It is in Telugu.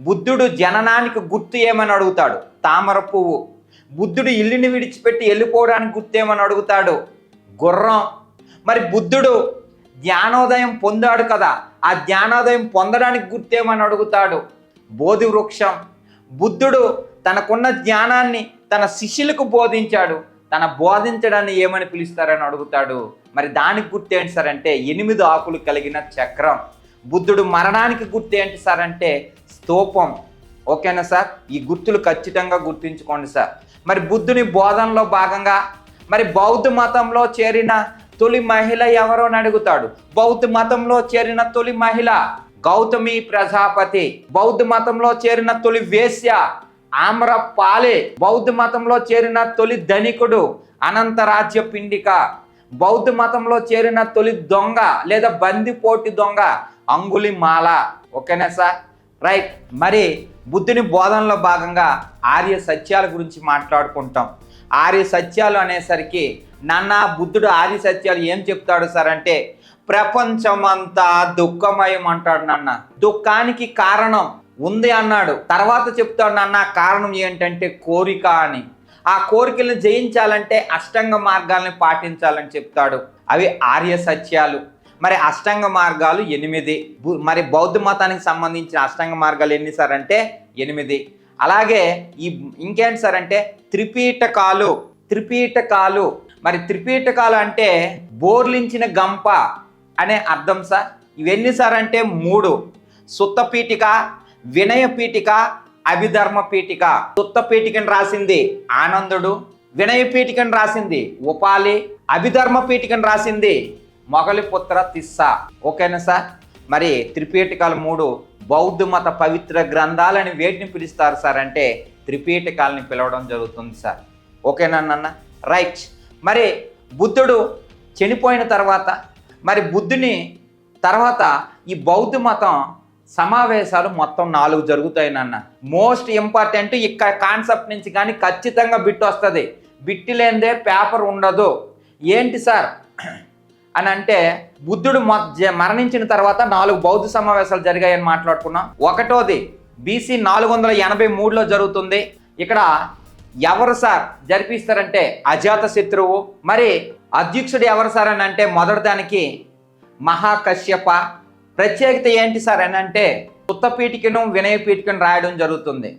బుద్ధుడు జననానికి గుర్తు ఏమని అడుగుతాడు? తామర పువ్వు. బుద్ధుడు ఇల్లుని విడిచిపెట్టి వెళ్ళిపోవడానికి గుర్తు ఏమని అడుగుతాడు? గుర్రం. మరి బుద్ధుడు జ్ఞానోదయం పొందాడు కదా ఆ జ్ఞానోదయం పొందడానికి గుర్తేమని అడుగుతాడు? బోధి వృక్షం. బుద్ధుడు తనకున్న జ్ఞానాన్ని తన శిష్యులకు బోధించాడు. తన బోధించడాన్ని ఏమని పిలుస్తారని అడుగుతాడు? మరి దానికి గుర్తు ఏంటి సార్ అంటే ఎనిమిది ఆకులు కలిగిన చక్రం. బుద్ధుడు మరణానికి గుర్తు ఏంటి సార్ అంటే స్తూపం. ఓకేనా సార్? ఈ గుర్తులు ఖచ్చితంగా గుర్తుంచుకోండి సార్. మరి బుద్ధుని బోధనలో భాగంగా మరి బౌద్ధ మతంలో చేరిన తొలి మహిళ ఎవరో అని అడుగుతాడు? బౌద్ధ మతంలో చేరిన తొలి మహిళ గౌతమి ప్రజాపతి. బౌద్ధ మతంలో చేరిన తొలి వేశ్య ఆమ్రపాలే. బౌద్ధ మతంలో చేరిన తొలి ధనికుడు అనంతరాజ్య పిండిక. బౌద్ధ మతంలో చేరిన తొలి దొంగ లేదా బందిపోటి దొంగ అంగులి మాల ఓకేనా సార్? రైట్ మరి బుద్ధుని బోధనలో భాగంగా ఆర్య సత్యాల గురించి మాట్లాడుకుంటాం. ఆర్య సత్యాలు అనేసరికి నాన్న బుద్ధుడు ఆర్య సత్యాలు ఏం చెప్తాడు సార్ అంటే ప్రపంచమంతా దుఃఖమయం అంటాడు నాన్న. దుఃఖానికి కారణం ఉంది అన్నాడు. తర్వాత చెప్తాడు నాన్న కారణం ఏంటంటే కోరిక అని. ఆ కోరికలను జయించాలంటే అష్టంగ మార్గాల్ని పాటించాలని చెప్తాడు. అవి ఆర్య సత్యాలు. మరి అష్టాంగ మార్గాలు ఎనిమిది. బు- మరి బౌద్ధ మతానికి సంబంధించిన అష్టాంగ మార్గాలు ఎన్ని సార్ అంటే ఎనిమిది. అలాగే ఈ ఇంకేంటి సార్ అంటే త్రిపీటకాలు త్రిపీటకాలు మరి త్రిపీటకాలు అంటే బోర్లించిన గంప అనే అర్థం సార్. ఇవన్నీ సార్ అంటే మూడు. సుత్త పీఠిక వినయ పీఠిక అభిధర్మ పీఠిక. సుత్త పీఠికను రాసింది ఆనందుడు వినయ పీఠికను రాసింది ఉపాలి అభిధర్మ పీఠికను రాసింది మొగలిపుత్ర తిస్సా. ఓకేనా సార్? మరి త్రిపీఠికాలు మూడు బౌద్ధ మత పవిత్ర గ్రంథాలని వేటిని పిలుస్తారు సార్ అంటే త్రిపీఠికాలని పిలవడం జరుగుతుంది సార్. ఓకేనా నాన్న? రైట్. మరి బుద్ధుడు చనిపోయిన తర్వాత మరి బుద్ధుని తర్వాత ఈ బౌద్ధ మతం సమావేశాలు మొత్తం నాలుగు జరుగుతాయి నాన్న. మోస్ట్ ఇంపార్టెంట్ ఇక్కడ కాన్సెప్ట్ నుంచి కానీ ఖచ్చితంగా బిట్ వస్తుంది. బిట్టి లేనిదే పేపర్ ఉండదు. ఏంటి సార్? అని అంటే బుద్ధుడు మరణించిన తర్వాత నాలుగు బౌద్ధ సమావేశాలు జరిగాయని మాట్లాడుకున్నాం. ఒకటోది బీసీ నాలుగు వందల ఎనభై మూడులో జరుగుతుంది. ఇక్కడ ఎవరు సార్ జరిపిస్తారంటే అజాత శత్రువు. మరి అధ్యక్షుడు ఎవరు సార్ అని అంటే మొదటి దానికి మహాకశ్యప. ప్రత్యేకత ఏంటి సార్ అని అంటే ఉత్తపీఠికను వినయపీఠికను రాయడం జరుగుతుంది.